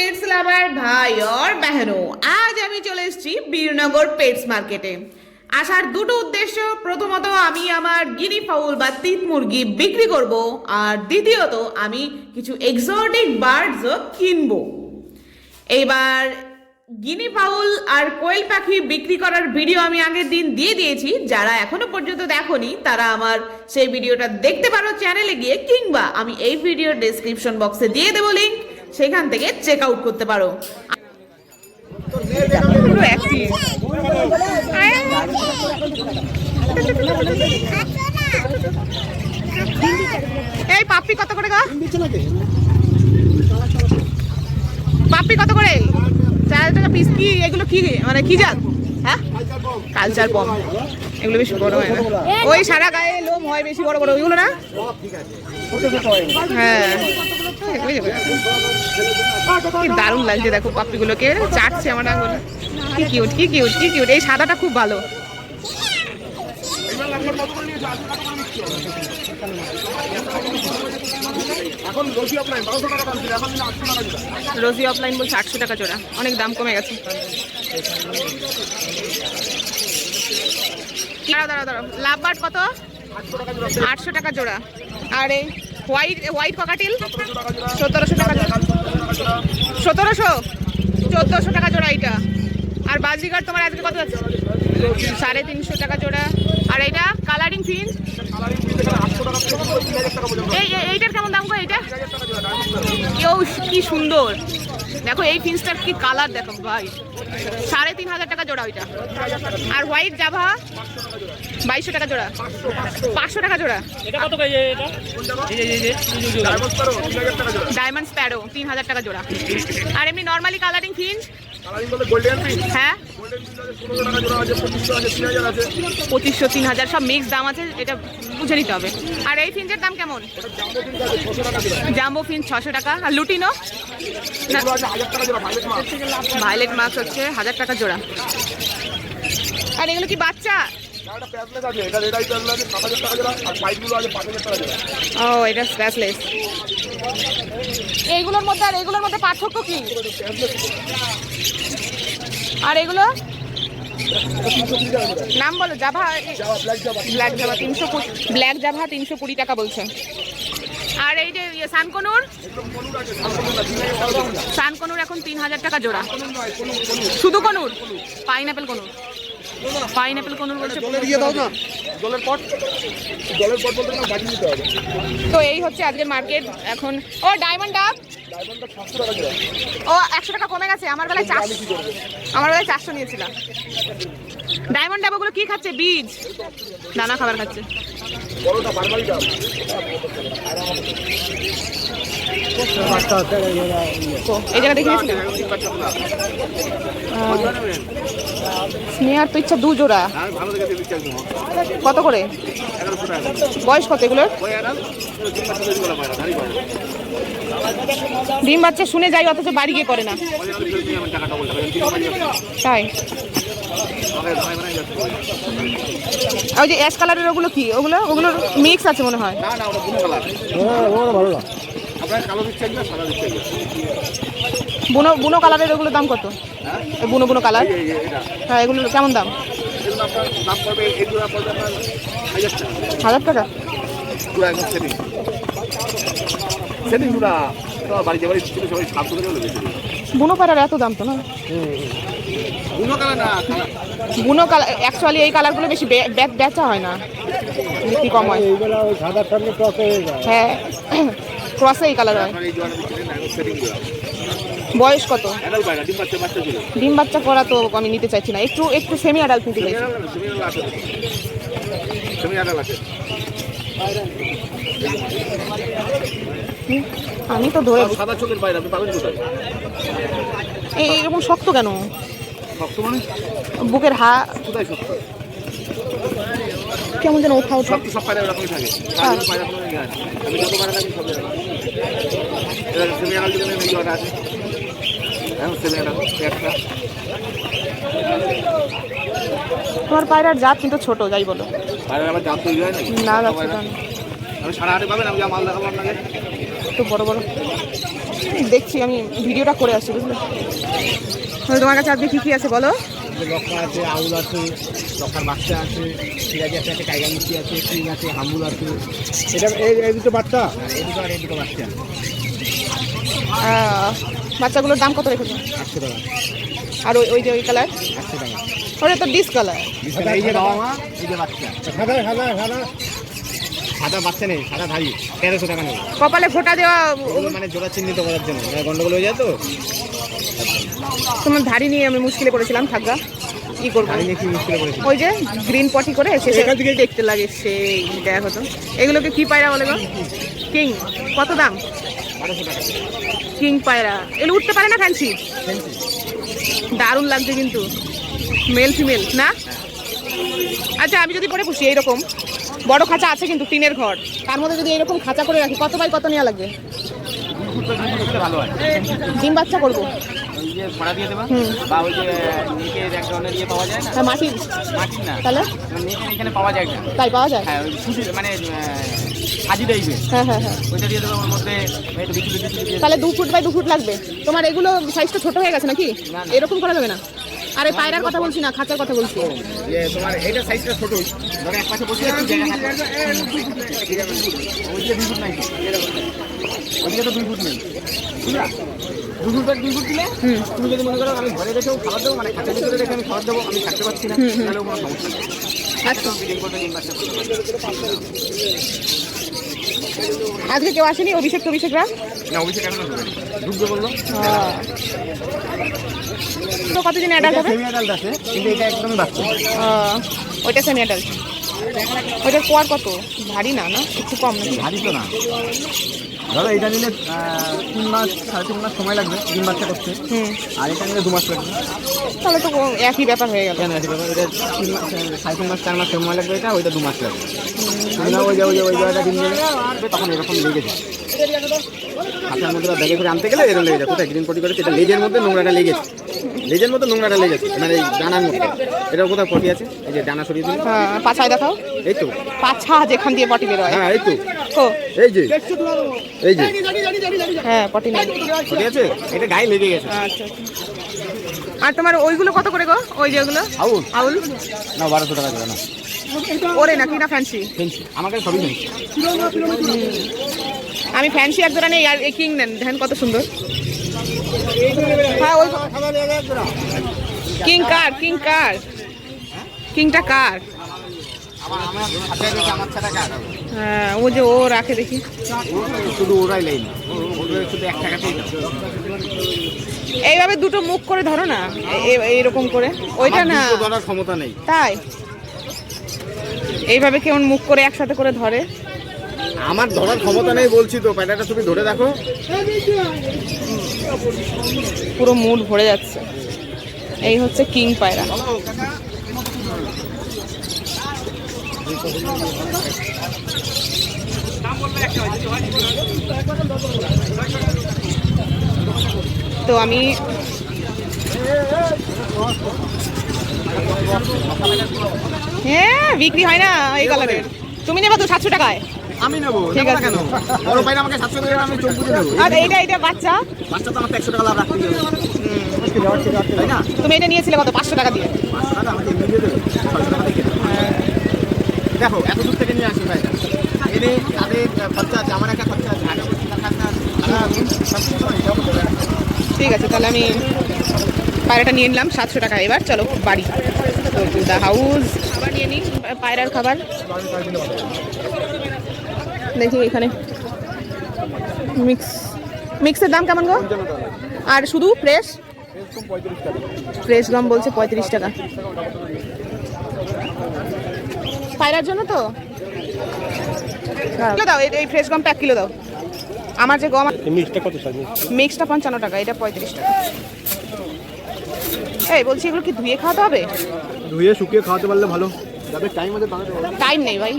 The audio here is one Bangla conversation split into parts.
পেটস লাভার ভাই অর বেহনো আজ আমি চলে এসেছি বীরনগর পেটস মার্কেটে। আসার দুটো উদ্দেশ্য, প্রথমত আমি আমার গিনি ফাউল বা তিত মুরগি বিক্রি করব আর দ্বিতীয়ত আমি কিছু এক্সোটিক বার্ডসও কিনব। এবার গিনি ফাউল আর কোয়েল পাখি বিক্রি করার ভিডিও আমি আগের দিন দিয়ে দিয়েছি। যারা এখনও পর্যন্ত দেখনি, তারা আমার সেই ভিডিওটা দেখতে পারো চ্যানেলে গিয়ে কিংবা আমি এই ভিডিও ডেসক্রিপশন বক্সে দিয়ে দেবো লিঙ্ক সেখান থেকে চেক আউট করতে পারো। এই পাপ্পি কত করে গা? পাপ্পি কত করে? চার হাজার টাকা পিস কি? এগুলো কি? মানে কি জাত? হ্যাঁ? কালচার পম এগুলো বেশি বড় হয় না। ওই সারা গায়ে লোম হয় বেশি বড় বড়, ওইগুলো না? হ্যাঁ। দারুণ লাগছে দেখো পাপ্পিগুলোকে চাটছে আমার আঙুল। কি কিউট কি কিউট কি কিউট এই সাদাটা খুব ভালো। রোজি অফলাইন বলছে আটশো টাকা জোড়া। অনেক দাম কমে গেছে। দাঁড়াও দাঁড়াও দাঁড়াও। লাভ বার্ড কত? আটশো টাকা জোড়া। আর এই হোয়াইট হোয়াইট ককাটিল সতেরোশো টাকা জোড়া। সতেরোশো? চোদ্দোশো টাকা জোড়া এইটা। আর বাজিগার তোমার আজকে কত আছে? সাড়ে তিনশো টাকা জোড়া। আর এইটা কালারিং ফিন এই- এইটার কেমন দাম গো এইটা? কেউ কি সুন্দর। দেখো এই ফিন্সটার কি কালার দেখো ভাই। সাড়ে তিন হাজার টাকা জোড়া ওইটা। আর হোয়াইট জাভা বাইশশো টাকা জোড়া। পাঁচশো টাকা জোড়া। এটা কত কেজি এটা? এই যে এই যে এই যে ডায়মন্ড স্প্যারো তিন হাজার টাকা জোড়া। আর এমনি নর্মালি কালারিং ফিন্স কালারিং বলে গোল্ডেন পিস হ্যাঁ? পঁচিশশো, তিন হাজার, সব মিক্স দাম আছে, এটা বুঝে নিতে হবে। আর এই ফিন্সের দাম কেমন? জাম্বো পিস ছশো টাকা, আর লুটিনো? ভাইলেট মাছ হচ্ছে হাজার টাকা জোড়া। আর এগুলো কি বাচ্চা? ও, এটা স্প্যাসলেস এইগুলোর মধ্যে আর এগুলোর মধ্যে পার্থক্য কি? আর এগুলো? নাম বলো জাভা ব্ল্যাক জাভা তিনশো ব্ল্যাক জাভা তিনশো কুড়ি টাকা বলছে। আর এই যে ইয়ে সানকনুর? সানকনুর এখন তিন হাজার টাকা জোড়া। শুধু কনুর? পাইনাপেল কনুর। পাইনাপেল কনুর বলছে দিয়ে দাও না। জলের পট। জলের পট বলতে না বাজি দিতে হবে। তো এই হচ্ছে আজকের মার্কেট এখন। ও ডায়মন্ড ডাব ও, একশো টাকা কমে গেছে। আমার বেলায় চারশো আমার বেলায় চারশো নিয়েছিলাম। ডায়মন্ড ডাব ওগুলো কি খাচ্ছে? বীজ। দানা খাবার খাচ্ছে। স্নেহার কত করে? বয়স কত এগুলোর? ডিম বাচ্চা শুনে যাই অথচ বাড়ি গিয়ে করে না। তাই। ওই যে অ্যাশ কালারের ওগুলো কি? ওগুলো ওগুলোর মিক্স আছে মনে হয়। বুনো বুনো কালারের ওগুলোর দাম কত? হ্যাঁ? বুনো বুনো কালার হ্যাঁ এগুলোর কেমন দাম? এগুলো এগুলো হাজার টাকা। ছিল সবাই করে এত দাম তো না? বুনো কালার না বুনো কালার অ্যাকচুয়ালি এই কালারগুলো বেশি বেচা হয় না। বিক্রি কম হয়। সাদার সঙ্গে টস হয়ে যায় হ্যাঁ ক্রসে এই কালার হয়। বয়স কত? ডিম বাচ্চা করা তো আমি নিতে চাইছি না। একটু একটু সেমি অ্যাডাল্ট নিতে সেমি চাইছি। সেমি অ্যাডাল আছে। আমি তো ধরে সব সাদা চোখের বাইরে আপনি পাবেন কোথায়? এই এরকম শক্ত কেন? শক্ত মানে? বুকের হা কোথায় শক্ত? কেমন যেন ওঠা ওঠা শক্ত সব পায়রা এরকমই থাকে। কোনো ইয়ে হয়। আমি যত পায়রা থাকি সব এবার সেমি অ্যাডাল যদি নেই জোয়ানা আছে এখন সেমি অ্যাডাল একটা। তোমার পায়রার জাত কিন্তু ছোট যাই বলো। বাইরে আবার জাম তৈরি হয় নাকি? না আমি সাড়ে আটে পাবেন আমি যা মাল দেখাবো আপনাকে। একটু বড় বড়। দেখছি আমি ভিডিওটা করে আসছি বুঝলে? তাহলে তোমার কাছে আজকে কী কী আছে বলো? লক্কা আছে আউল আছে লক্কার বাচ্চা আছে সিরাজি আছে একটা টাইগার মিষ্টি আছে কিং আছে হামুল আছে। এটা এই এই দুটো বাচ্চা? এই দুটো আর এই দুটো বাচ্চা। বাচ্চাগুলোর দাম কত রেখেছো? একশো টাকা। আর ওই ওই যে ওই কালার? একশো টাকা। ওটা তো ডিস কালার। এই যে বাবা মা এই যে বাচ্চা। সাদা বাচ্চা নেই সাদা ধারি তেরোশো টাকা নেই। কপালে ফোঁটা দেওয়া মানে জোড়া চিহ্নিত করার জন্য মানে গন্ডগোল হয়ে যায় তো। তোমার ধাড়ি নিয়ে আমি মুশকিলে করেছিলাম থাকবা কি করব? ধারি ওই যে গ্রিন পটি করে শেষে দিকে দেখতে লাগে সেই দেখো তো এগুলোকে কি পায়রা বলে গো? কিং কত দাম? কিং পায়রা। এগুলো উঠতে পারে না ফ্যান্সি দারুণ লাগছে কিন্তু। মেল ফিমেল না? আচ্ছা আমি যদি পরে পুষি এইরকম। বড় খাঁচা আছে কিন্তু টিনের ঘর। তার মধ্যে যদি এরকম খাঁচা করে রাখি কত বাই কত নেওয়া লাগবে? ডিম বাচ্চা করব। মাটির তাহলে এখানে পাওয়া যায় না তাই পাওয়া যায়? হ্যাঁ মানে হাজি টাইপের হ্যাঁ হ্যাঁ। হ্যাঁ ওইটা দিয়ে দেবো ওর মধ্যে একটু বিচুলি বিচুলি দিয়ে তাহলে দু ফুট বাই দু ফুট লাগবে। তোমার এগুলো সাইজটা ছোট হয়ে গেছে নাকি। এরকম করা যাবে না? আরে পায়রার কথা বলছি না খাঁচার কথা বলছি। তোমার এইটা সাইজটা ছোট। ধরো এক পাশে বসে জায়গা থাকে ওইদিকে দুই ফুট নাই ওইদিকে তো দুই ফুট নেই। বুঝলা? দু ফুট দুই ফুট দিলে তুমি যদি মনে করো আমি ঘরে রেখেও খাবার দেবো মানে খাঁচার ভিতরে রেখে আমি খাবার দেবো আমি থাকতে পারছি না তাহলেও কোনো সমস্যা নেই। আচ্ছা। আজকে কেউ আসেনি? অভিষেক অভিষেকরা না অভিষেক এখনও ঢুকবে বলল। তো কতদিন অ্যাডাল্ট হবে? ওইটা সেমি অ্যাডাল্ট ওইটার পর কত? ভারী না না? একটু কম নাকি? ভারী তো না। ধরো এটা নিলে তিন মাস সাড়ে তিন মাস সময় লাগবে তিন বাচ্চা করতে। হুম। আর এটা নিলে দু মাস লাগবে। তাহলে তো একই ব্যাপার হয়ে গেল। কেন আছে ব্যাপার? এটা তিন মাস সাড়ে তিন মাস চার মাস সময় লাগবে এটা ওইটা দু মাস লাগবে। ওই যে ওই যে ওই জায়গাটা দিন তখন এরকম লেগে যায়। হাতের মধ্যে বা ব্যাগে করে আনতে গেলে এরকম লেগে যায়। কোথায়? গ্রিন পটি করেছে এটা লেজের মধ্যে নোংরাটা লেগেছে লেজের মধ্যে নোংরাটা লেগেছে মানে এই ডানার মধ্যে। এটা কোথায় পটি আছে? এই যে ডানা সরিয়ে দিলে হ্যাঁ পাছায় দেখাও। এই তো। পাছা যেখান দিয়ে পটি বেরোয়। হ্যাঁ এই তো। এই যে। এই যে। হ্যাঁ পটি নেই। ঠিক আছে? এটা গায়ে লেগে গেছে। আচ্ছা আচ্ছা। আর তোমার ওইগুলো কত করে গো? ওই যেগুলো আউল। আউল? না বারোশো টাকা দেবে না। ওরে নাকি না ফ্যান্সি ফেন্সি আমার কাছে সবই ফেন্সি আমি ফ্যান্সি এক জোড়া নেই আর কিং নেন। দেখেন কত সুন্দর। হ্যাঁ ওই কিং কার কিং কার? কিংটা কার? হ্যাঁ ও যে ও রাখে দেখি। শুধু ওরাই লেই শুধু এক টাকাতেই এইভাবে দুটো মুখ করে ধরো না এইরকম করে। ওইটা না। ধরার ক্ষমতা নেই। তাই। এইভাবে কেমন মুখ করে একসাথে করে ধরে। আমার ধরার ক্ষমতা নেই বলছি তো, প্যাটাটা তুমি ধরে দেখো। পুরো মুড ভরে যাচ্ছে। এই হচ্ছে কিং পায়রা। তো আমি হ্যাঁ বিক্রি হয় না এই কালারের তুমি নেবা তো সাতশো টাকায়। আমি নেব ঠিক আছে। কেন? বড় পাইলে আমাকে সাতশো টাকা আমি চোখ বুঝে নেব আর এইটা এইটা বাচ্চা? বাচ্চা তো আমাকে একশো টাকা লাভ রাখতে হবে। তাই না? তুমি এটা নিয়েছিলে কত? পাঁচশো টাকা দিয়ে। পাঁচশো টাকা আমাকে দিয়ে দেবে। ছয়শো টাকা দিয়ে দেখো এত দূর থেকে নিয়ে আসি ভাইটা এনে তাদের খরচা আছে আমার একটা খরচা আছে। ঠিক আছে তাহলে আমি পায়রাটা নিয়ে নিলাম সাতশো টাকা। এবার চলো বাড়ি। দ্য হাউস খাবার নিয়ে নিই পায়রার খাবার। দেখি এখানে। মিক্স মিক্সের দাম কেমন গো? আর শুধু ফ্রেশ? ফ্রেশ গম বলছে পঁয়ত্রিশ টাকা। পায়রার জন্য তো? কিলো দাও এই- ফ্রেশ গমটা এক কিলো দাও। আমার যে গম মিক্সটা কত মিক্সটা পঞ্চান্ন টাকা এটা পঁয়ত্রিশ টাকা। এই বলছি এগুলো কি ধুয়ে খাওয়াতে হবে? ধুয়ে শুকিয়ে খাওয়াতে পারলে ভালো। টাইম টাইম নেই ভাই।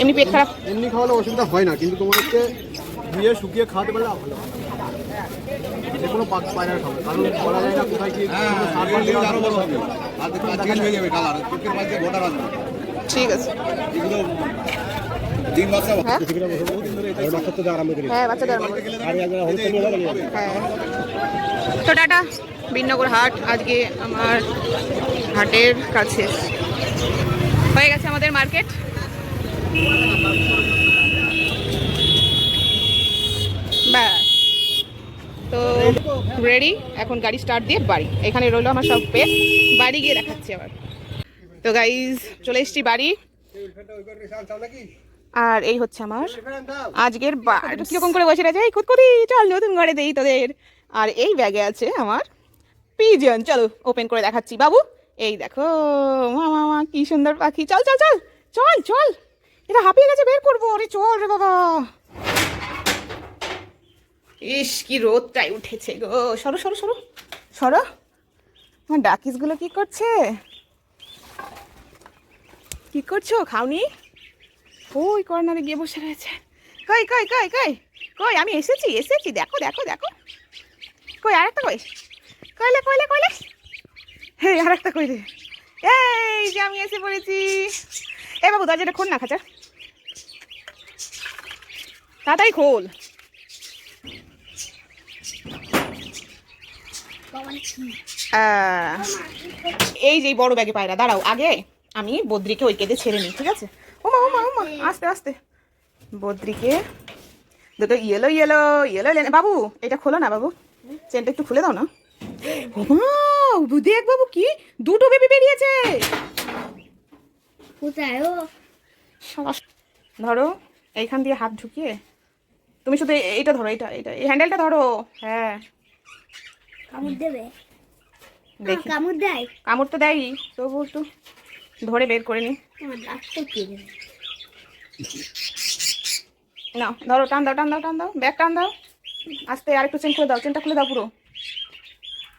এমনি পেট খারাপ? এমনি খাওয়ালে অসুবিধা হয় না কিন্তু তোমার হচ্ছে ধুয়ে শুকিয়ে খাওয়াতে পারলে ভালো যে কোনো পাক পায়রা খাবে কারণ বলা যায় না কোথায় কি কোনো সার ফার দেওয়া আরও বড় হবে। আর দেখো হয়ে যাবে কালার। চোখের মাঝে গোটা আসবে ঠিক আছে। হ্যাঁ? হ্যাঁ বাচ্চাদের আরম্ভ করে। হ্যাঁ। তো টাটা বিনগর হাট আজকে আমার হাটের কাছে। হয়ে গেছে আমাদের মার্কেট। ব্যাস। তো রেডি এখন গাড়ি স্টার্ট দিয়ে বাড়ি। এখানে রইল আমার সব পেট বাড়ি গিয়ে দেখাচ্ছি আবার। তো গাইজ চলে এসেছি বাড়ি। আর এই হচ্ছে আমার আজকের কীরকম করে বসে রয়েছে? এই কুতকুতি চল নতুন ঘরে দেই তোদের। আর এই ব্যাগে আছে আমার পিজন চলো ওপেন করে দেখাচ্ছি। বাবু, এই দেখো মামা মা, কি সুন্দর পাখি। চল চল চল চল চল। এটা হাঁপিয়ে গেছে বের করব। আরে চল রে বাবা। ইস কি রোদটাই উঠেছে গো। সরো সরো সরো। সরো। আমার ডাকিসগুলো কি করছে? কি করছ খাওনি? ওই কর্নারে গিয়ে বসে রয়েছে। কই কই কই কই কই আমি এসেছি এসেছি। দেখো দেখো দেখো। কই আর একটা কই? কইলে কইলে কইলে। হে আর একটা কই রে? এই যে আমি এসে পড়েছি। এ বাবু দরজাটা খোল না খাঁচা। তাড়াতাড়ি খোল। এই যে বড় ব্যাগে পায়রা দাঁড়াও আগে আমি বদ্রিকে ওই কেটে ছেড়ে নিই ঠিক আছে? ওমা ওমা ওমা আস্তে আস্তে। বদ্রিকে দুটো ইয়েলো ইয়েলো ইয়েলো বাবু এটা খোলো না বাবু। চেনটা একটু খুলে দাও না। দেখ বাবু কি দুটো বেবি বেরিয়েছে। ও? ধরো এইখান দিয়ে হাত ঢুকিয়ে তুমি শুধু এইটা ধরো এইটা এইটা এই হ্যান্ডেলটা ধরো। হ্যাঁ। কামড় দেবে? দেখি। কামড় দেয়। কামড় তো দেয়ই। তবু একটু ধরে বের করে নি। না ধরো টান দাও টান দাও টান দাও। ব্যাগ টান দাও। আস্তে আর একটু চেন খুলে দাও চেনটা খুলে দাও পুরো।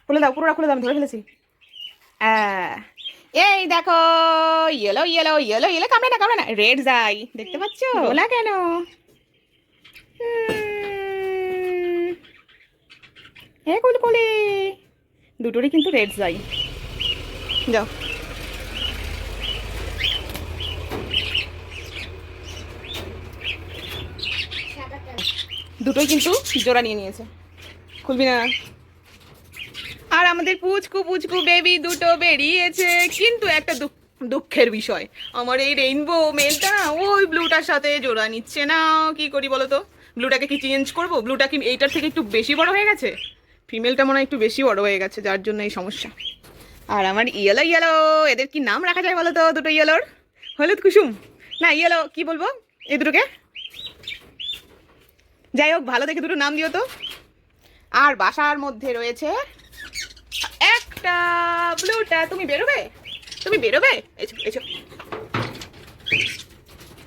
খুলে দাও পুরোটা খুলে দাও আমি ধরে ফেলেছি। আহ, এই দেখো ইয়েলো ইয়েলো ইয়েলো ইয়েলো কামড়ে না কামড়ে না। রেড যাই দেখতে পাচ্ছ? ওলা কেন? উম, এ কুলকুলি দুটোরই কিন্তু রেড যাই যাও। দুটোই কিন্তু জোড়া নিয়ে নিয়েছে। খুলবি না। আর আমাদের পুচকু পুচকু বেবি দুটো বেরিয়েছে। কিন্তু একটা দুঃখ- দুঃখের বিষয়। আমার এই রেইনবো মেলটা ওই ব্লুটার সাথে জোড়া নিচ্ছে না। কি করি বলো তো? ব্লুটাকে কি চেঞ্জ করব? ব্লুটা কি এইটার থেকে একটু বেশি বড় হয়ে গেছে? ফিমেলটা মনে হয় একটু বেশি বড় হয়ে গেছে, যার জন্য এই সমস্যা। আর আমার ইয়েলো ইয়েলো, এদের কি নাম রাখা যায় বলো তো দুটো ইয়েলোর? হলুদ কুসুম। না, ইয়েলো, কি বলব? এই দুটোকে? যাই হোক, ভালো দেখে দুটো নাম দিও তো। আর বাসার মধ্যে রয়েছে একটা ব্লুটা। তুমি বেরোবে? তুমি বেরোবে? এসো এসো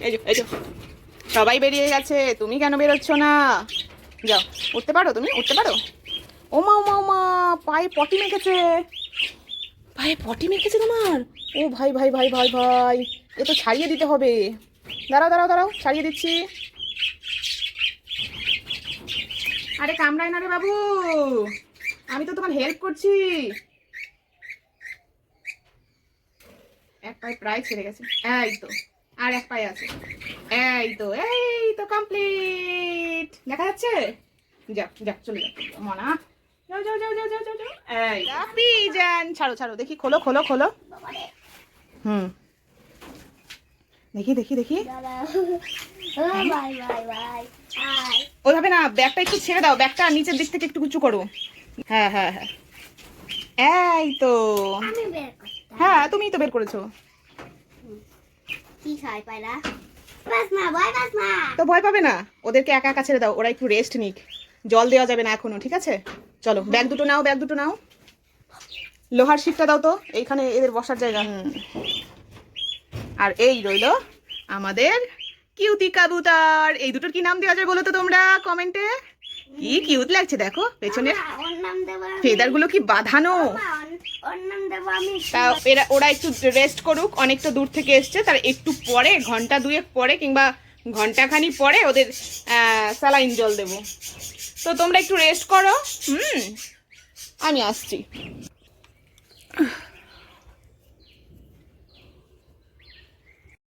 এসো এসো সবাই বেরিয়ে গেছে। তুমি কেন বেরোচ্ছ না? যাও, উঠতে পারো তুমি? উঠতে পারো? ওমা ওমা ওমা, পায়ে পটি মেখেছে। পায়ে পটি মেখেছে তোমার? ও ভাই ভাই ভাই ভাই ভাই, এ তো ছাড়িয়ে দিতে হবে। দাঁড়াও দাঁড়াও দাঁড়াও, ছাড়িয়ে দিচ্ছি। আরে কামড়ায় না রে বাবু। আমি তো তোমার হেল্প করছি। এক পায়ে প্রায় ছেড়ে গেছে। এই তো। আর এক পায়ে আছে। এই তো এই তো কমপ্লিট দেখা যাচ্ছে? যাও যাও চলে যাও মনা। যাও যাও যাও যাও যাও যাও যাও। এই ছাড়ো ছাড়ো দেখি খোলো খোলো খোলো। হুম। দেখি দেখি দেখি। ওইভাবে না ব্যাগটা একটু ছেড়ে দাও। ব্যাগটা নিচের দিক থেকে একটু উঁচু করো। হ্যাঁ হ্যাঁ হ্যাঁ। এই তো। হ্যাঁ তুমিই তো বের করেছ। কি পায়রা? বাস মা বাই বাস মা। তো ভয় পাবে না? ওদেরকে একা একা ছেড়ে দাও ওরা একটু রেস্ট নিক। জল দেওয়া যাবে না এখনও ঠিক আছে? চলো ব্যাগ দুটো নাও ব্যাগ দুটো নাও। লোহার শিটটা দাও তো এইখানে এদের বসার জায়গা। হুম। আর এই রইল আমাদের কিউতি কাবুতার। এই দুটোর কি নাম দেওয়া যায় বলো তো তোমরা কমেন্টে কি কিউট লাগছে দেখো পেছনে ফেদারগুলো কি বাঁধানো? তা এরা ওরা একটু রেস্ট করুক অনেকটা দূর থেকে এসছে তার একটু পরে ঘণ্টা দুয়েক পরে কিংবা ঘন্টাখানি পরে ওদের স্যালাইন জল দেব। তো তোমরা একটু রেস্ট করো। হুম আমি আসছি।